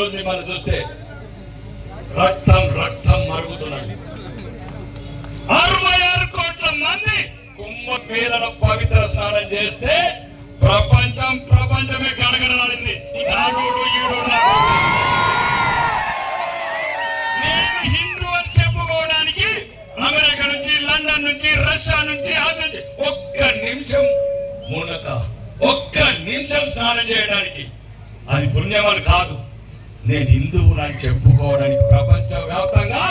రోజు మిమ్మల్ని చూస్తే రక్తం రక్తం మరుగుతున్నాడు అరవై ఆరు కోట్ల మంది కుంభమేళన పవిత్ర స్నానం చేస్తే ప్రపంచం ప్రపంచమే గడగడలాడింది. నాడు ఈడు నేను హిందూ అని చెప్పుకోవడానికి అమెరికా నుంచి లండన్ నుంచి రష్యా నుంచి నుంచి ఒక్క నిమిషం మూలత ఒక్క నిమిషం స్నానం చేయడానికి. అది పుణ్యమని కాదు. నేను హిందువు అని చెప్పుకోవడానికి ప్రపంచ వ్యాప్తంగా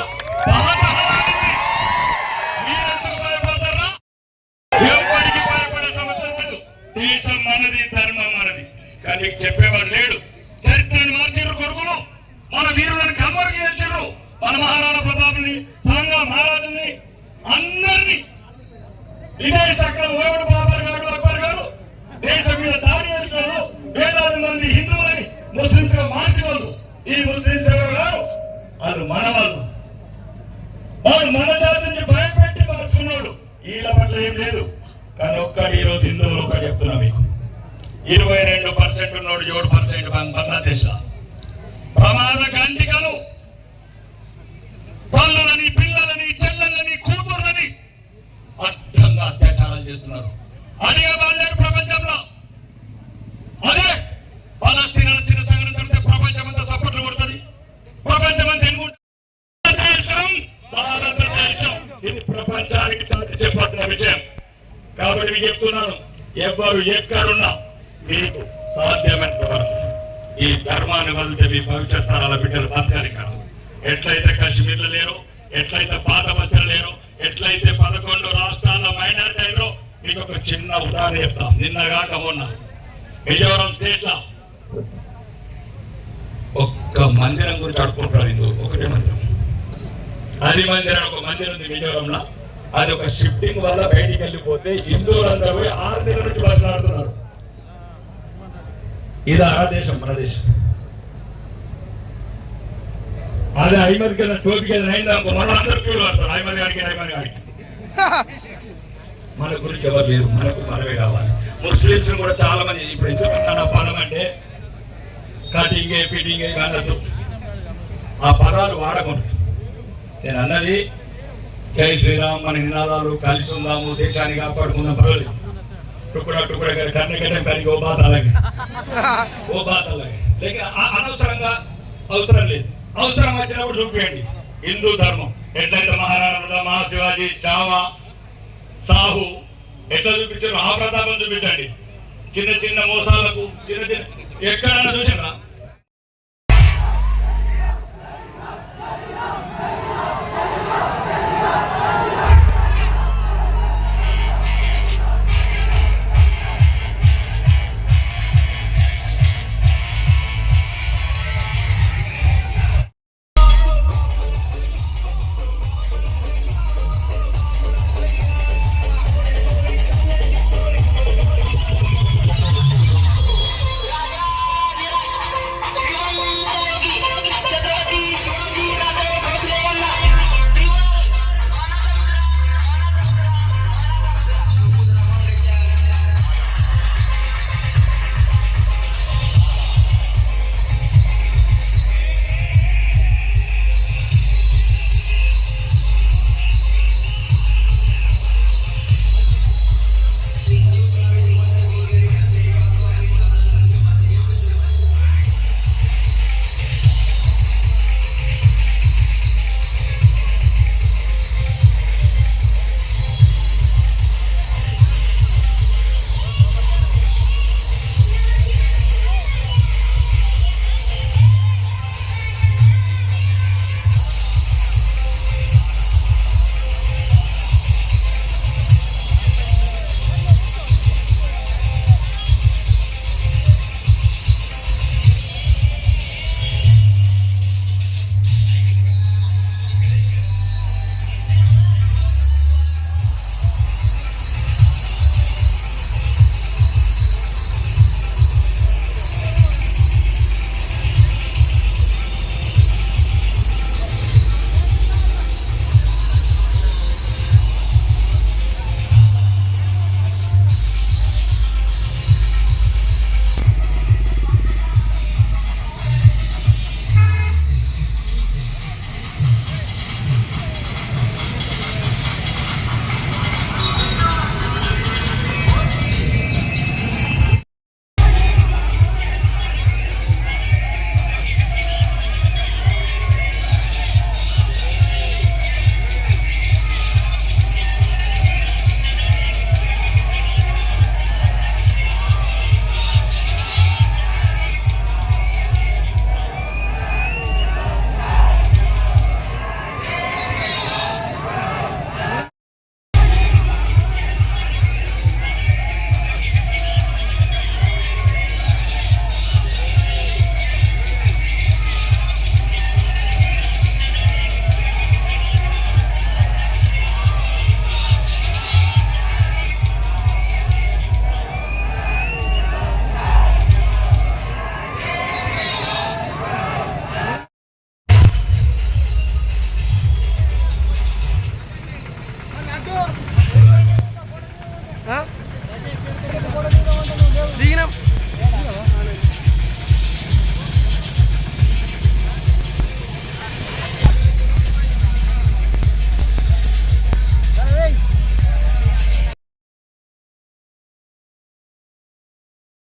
ఎవరికి భయపడే సమస్య లేదు. దేశం మనది ధర్మం మనది. కానీ చెప్పేవాడు లేడు. చరిత్రను మార్చిర్రు కొడుకులు. మన వీరులను కమ్మరు చేసిర్రు మన మహారాణా ప్రతాపుని సంఘ మహారాజుని అందరినీ. ఇదే చక్రం ఓవడు బాబర్ గారు అక్బర్ గారు. దేశం మీద దాడి చేసిన వేలాది మంది హిందూ ముస్లింస్గా మార్చి వాళ్ళు ఈ ముస్లింస్ ఎవరు? గారు వాళ్ళు మన వాళ్ళు వాడు మన జాతిని భయపెట్టి మార్చుకున్నాడు. వీళ్ళ పట్ల ఏం లేదు. కానీ ఒక్కటి ఈరోజు హిందువులు ఒకటి చెప్తున్నా మీకు. ఇరవై రెండు పర్సెంట్ ఉన్నాడు ఏడు పర్సెంట్ బంగ్లాదేశ్ ప్రమాద గంటికలు కాబట్టి మీకు చెప్తున్నాను ఎవరు ఎక్కడున్నా మీకు సాధ్యమైన ఈ ధర్మాన్ని వదిలితే మీ భవిష్యత్ తరాల బిడ్డలు బతకాలి కాదు. ఎట్లయితే కాశ్మీర్లో లేరు ఎట్లయితే పాత బస్తీలు లేరు ఎట్లయితే పదకొండు రాష్ట్రాల మైనారిటీ అయినో మీకు ఒక చిన్న ఉదాహరణ చెప్తాం. నిన్నగాక మొన్న మిజోరం స్టేట్లో ఒక్క మందిరం గురించి అడుకుంటారు హిందూ ఒకటే మందిరం. అది మందిరం ఒక మందిరం ఉంది మిజోరంలో. అది ఒక షిఫ్టింగ్ వల్ల బయటికి వెళ్ళిపోతే హిందువులందరూ పోయి ఆరు నెలల నుంచి మాట్లాడుతున్నారు. ఇది ఆ దేశం మన దేశం. అదే ఐమర్ కింద అయింది అనుకో మన అందరూ క్యూలు పడతారు ఐమర్ గారికి ఐమర్ గారికి మన గురించి ఎవరు లేరు మనకు మనమే కావాలి. ముస్లింస్ కూడా చాలా మంది ఇప్పుడు ఎందుకంటున్నా పదం అంటే కటింగ్ ఫిటింగ్ అన్నట్టు ఆ పదాలు వాడకూడదు. నేను అన్నది జై శ్రీరామ్ మన నినాదాలు కలిసి ఉందాము దేశాన్ని కాపాడుకుందాం పర్వాలేదు. టుకుడా టుకుడా కన్నగడ్డం కలిగి ఓ బాధ అలాగే. ఓ బాధ అలాగే. లేక అనవసరంగా అవసరం లేదు. అవసరం వచ్చినప్పుడు చూపించండి హిందూ ధర్మం. ఎట్లయితే మహారాణా మహాశివాజీ జావా సాహు ఎట్లా చూపించారు మహాప్రతాపం చూపించండి. చిన్న చిన్న మోసాలకు చిన్న చిన్న ఎక్కడన్నా చూసిన